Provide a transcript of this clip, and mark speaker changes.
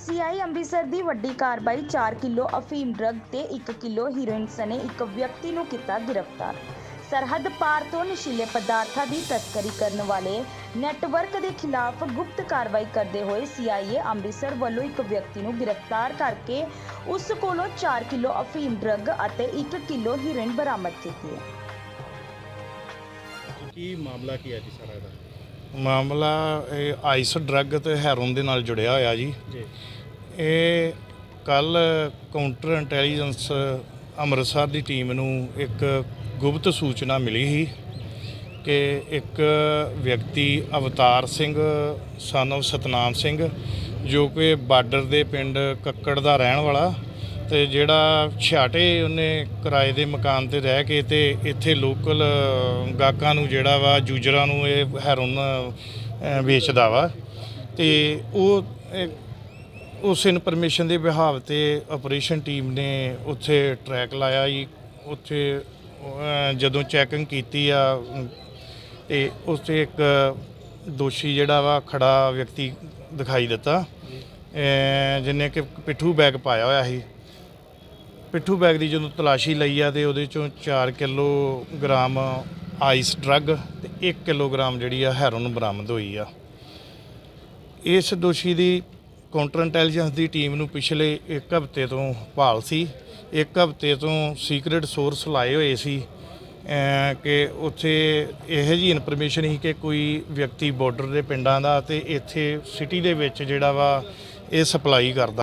Speaker 1: CI Amritsar ਦੀ ਵੱਡੀ ਕਾਰਵਾਈ 4 kilo ਅਫੀਮ ਡਰੱਗ ਤੇ 1 ਕਿਲੋ ਹੀਰੋਇਨ ਸਣੇ ਇੱਕ ਵਿਅਕਤੀ ਨੂੰ ਕੀਤਾ ਗ੍ਰਿਫਤਾਰ। ਸਰਹੱਦ ਪਾਰ ਤੋਂ ਨਸ਼ੀਲੇ ਪਦਾਰਥਾਂ ਦੀ ਤਸਕਰੀ ਕਰਨ ਵਾਲੇ ਨੈਟਵਰਕ ਦੇ ਖਿਲਾਫ ਗੁਪਤ ਕਾਰਵਾਈ ਕਰਦੇ ਹੋਏ ਸੀਆਈਏ ਅੰਮ੍ਰਿਤਸਰ ਵੱਲੋਂ ਇੱਕ ਵਿਅਕਤੀ ਨੂੰ ਗ੍ਰਿਫਤਾਰ ਕਰਕੇ ਉਸ ਕੋਲੋਂ 4 ਕਿਲੋ ਅਫੀਮ ਡਰੱਗ ਅਤੇ 1 ਕਿਲੋ ਹੀਰੋਇਨ ਬਰਾਮਦ ਕੀਤੀ। ਹੈ
Speaker 2: ਕੀ ਮਾਮਲਾ ਕੀ ਹੈ ਜੀ ਸਾਰਾ ਇਹਦਾ?
Speaker 3: ਮਾਮਲਾ ਇਹ ਆਈਸ ਡਰੱਗ ਤੇ ਹੈਰੋਨ ਦੇ ਨਾਲ ਜੁੜਿਆ ਹੋਇਆ ਜੀ।
Speaker 2: ਜੀ।
Speaker 3: ਇਹ ਕੱਲ ਕਾਊਂਟਰ ਇੰਟੈਲੀਜੈਂਸ ਅੰਮ੍ਰਿਤਸਰ ਦੀ ਟੀਮ ਨੂੰ ਇੱਕ ਗੁਪਤ ਸੂਚਨਾ ਮਿਲੀ ਸੀ ਕਿ ਇੱਕ ਵਿਅਕਤੀ ਅਵਤਾਰ ਸਿੰਘ son of ਸਤਨਾਮ ਸਿੰਘ ਜੋ ਕਿ ਬਾਰਡਰ ਦੇ ਪਿੰਡ ਕੱਕੜ ਦਾ ਰਹਿਣ ਵਾਲਾ ਤੇ ਜਿਹੜਾ ਛਾਟੇ ਉਹਨੇ ਕਿਰਾਏ ਦੇ ਮਕਾਨ ਤੇ ਰਹਿ ਕੇ ਤੇ ਇੱਥੇ ਲੋਕਲ ਗਾਹਕਾਂ ਨੂੰ ਜਿਹੜਾ ਵਾ ਜੂਜਰਾਂ ਨੂੰ ਇਹ ਹੈਰੋਨ ਵੇਚਦਾ ਵਾ। ਤੇ ਉਹ ਉਸ ਇਨਫੋਰਮੇਸ਼ਨ ਦੇ ਵਿਹਾਵ ਤੇ ਆਪਰੇਸ਼ਨ ਟੀਮ ਨੇ ਉੱਥੇ ਟਰੈਕ ਲਾਇਆ ਜੀ। ਉੱਥੇ ਜਦੋਂ ਚੈਕਿੰਗ ਕੀਤੀ ਆ ਅਮ, ਤੇ ਉਸ ਤੇ ਇੱਕ ਦੋਸ਼ੀ ਜਿਹੜਾ ਵਾ ਖੜਾ ਵਿਅਕਤੀ ਦਿਖਾਈ ਦਿੱਤਾ। ਅਹ, ਜਿਹਨੇ ਕਿ ਪਿੱਠੂ ਬੈਗ ਪਾਇਆ ਹੋਇਆ ਸੀ। ਪਿੱਠੂ ਬੈਗ ਦੀ ਜਦੋਂ ਤਲਾਸ਼ੀ ਲਈ ਆ ਤੇ ਉਹਦੇ ਚੋਂ 4 ਕਿਲੋਗ੍ਰਾਮ ਆਈਸ ਡਰੱਗ ਤੇ 1 ਕਿਲੋਗ੍ਰਾਮ ਜਿਹੜੀ ਆ ਹੈਰੋਨ ਬਰਾਮਦ ਹੋਈ ਆ। ਇਸ ਦੋਸ਼ੀ ਦੀ ਕਾਊਂਟਰ ਇੰਟੈਲੀਜੈਂਸ ਦੀ ਟੀਮ ਨੂੰ ਪਿਛਲੇ 1 ਹਫ਼ਤੇ ਤੋਂ ਭਾਲ ਸੀ। 1 ਹਫ਼ਤੇ ਤੋਂ ਸੀਕ੍ਰੀਟ ਸੋਰਸ ਲਾਏ ਹੋਏ ਸੀ ਕਿ ਉੱਥੇ ਇਹੋ ਜੀ ਇਨਫੋਰਮੇਸ਼ਨ ਸੀ ਕਿ ਕੋਈ ਵਿਅਕਤੀ ਬਾਰਡਰ ਦੇ ਪਿੰਡਾਂ ਦਾ ਤੇ ਇੱਥੇ ਸਿਟੀ ਦੇ ਵਿੱਚ ਜਿਹੜਾ ਵਾ ਇਹ ਸਪਲਾਈ ਕਰਦਾ।